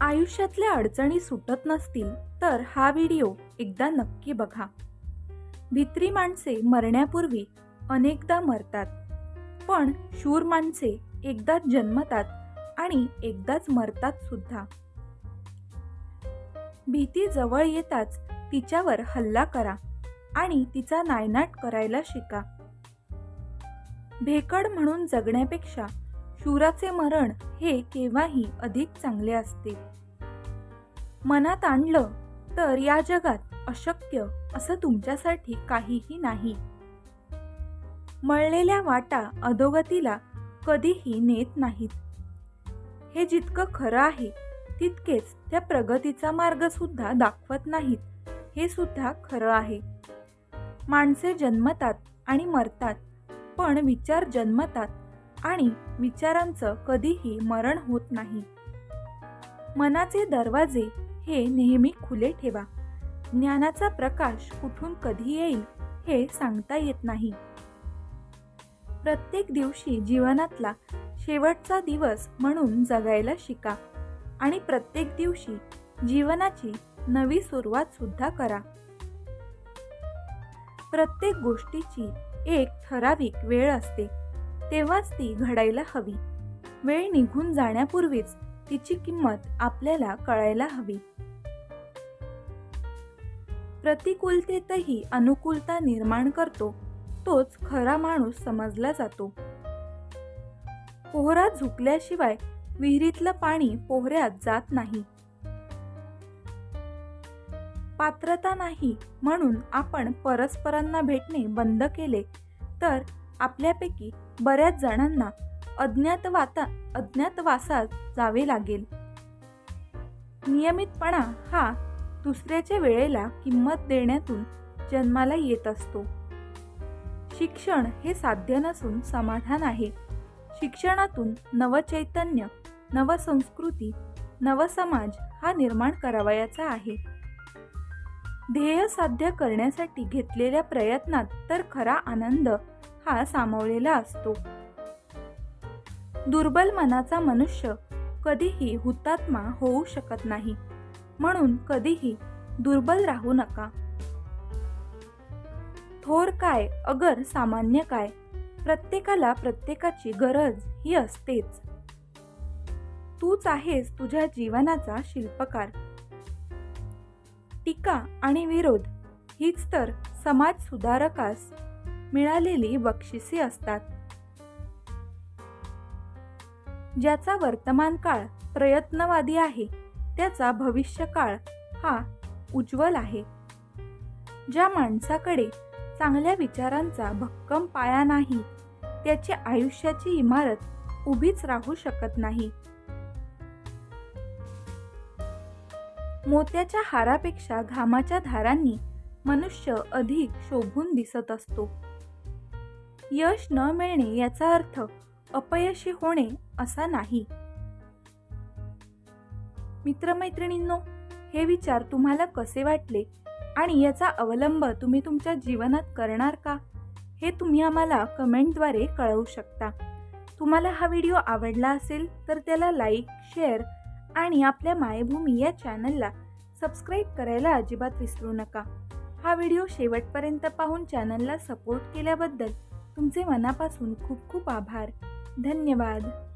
आयुष्यातल्या अडचणी सुटत नसतील तर हा व्हिडिओ एकदा नक्की बघा. भित्री माणसे मरण्यापूर्वी अनेकदा मरतात पण शूर माणसे एकदाच जन्मतात आणि एकदाच मरतात सुद्धा. भीती जवळ येताच तिच्यावर हल्ला करा आणि तिचा नायनाट करायला शिका. भेकड म्हणून जगण्यापेक्षा शूराचे मरण हे केव्हाही अधिक चांगले असते. मनात आणलं तर या जगात अशक्य असं तुमच्यासाठी काहीही नाही. मळलेल्या वाटा अधोगतीला कधीही नेत नाहीत. हे जितकं खरं आहे तितकेच त्या प्रगतीचा मार्ग सुद्धा दाखवत नाहीत. हे सुद्धा खरं आहे. माणसे जन्मतात आणि मरतात पण विचार जन्मतात आणि विचारांचं कधीही मरण होत नाही. मनाचे दरवाजे हे नेहमी खुले ठेवा. ज्ञानाचा प्रकाश कुठून कधी येईल हे सांगता येत नाही. प्रत्येक दिवशी जीवनातला शेवटचा दिवस म्हणून जगायला शिका आणि प्रत्येक दिवशी जीवनाची नवी सुरुवात सुद्धा करा. प्रत्येक गोष्टीची एक ठराविक वेळ असते. तेव्हाच ती घडायला हवी. वेळ निघून जाण्यापूर्वीच तिची किंमत आपल्याला कळायला हवी. प्रतिकूलतेतही अनुकूलता निर्माण करतो तोच खरा माणूस समजला जातो. पोहरा झुकल्याशिवाय विहिरीतलं पाणी पोहऱ्यात जात नाही. पात्रता नाही म्हणून आपण परस्परांना भेटणे बंद केले तर आपल्यापैकी बऱ्याच जणांना अज्ञातवाता अज्ञातवासात जावे लागेल. नियमितपणा हा दुसऱ्याच्या वेळेला किंमत देण्यातून जन्माला येत असतो. शिक्षण हे साध्य नसून समाधान आहे. शिक्षणातून नवचैतन्य नवसंस्कृती नवसमाज हा निर्माण करावयाचा आहे. ध्येय साध्य करण्यासाठी घेतलेल्या प्रयत्नात तर खरा आनंद हा सामावलेला असतो. दुर्बल मनाचा मनुष्य कधीही हुतात्मा होऊ शकत नाही म्हणून कधीही दुर्बल राहू नका. थोर काय अगर सामान्य काय प्रत्येकाला प्रत्येकाची गरज ही असतेच. तूच आहेस तुझ्या जीवनाचा शिल्पकार. टीका आणि विरोध हीच तर समाज सुधारकास मिळालेली बक्षिसे असतात. ज्याचा वर्तमान काळ प्रयत्नवादी आहे त्याचा भविष्यकाळ हा उज्ज्वल आहे. ज्या माणसाकडे चांगल्या विचारांचा भक्कम पाया नाही त्याची आयुष्याची इमारत उभीच राहू शकत नाही. मोत्याच्या हारापेक्षा घामाच्या धारांनी मनुष्य अधिक शोभून दिसत असतो. यश न मिळणे याचा अर्थ अपयशी होणे असा नाही. मित्रमैत्रिणींनो हे विचार तुम्हाला कसे वाटले आणि याचा अवलंब तुम्ही तुमच्या जीवनात करणार का हे तुम्ही आम्हाला कमेंटद्वारे कळवू शकता. तुम्हाला हा व्हिडिओ आवडला असेल तर त्याला लाईक शेअर आणि आपल्या मायभूमी या चॅनलला सबस्क्राईब करायला अजिबात विसरू नका. हा व्हिडिओ शेवटपर्यंत पाहून चॅनलला सपोर्ट केल्याबद्दल तुमचे मनापासून खूप खूप आभार. धन्यवाद.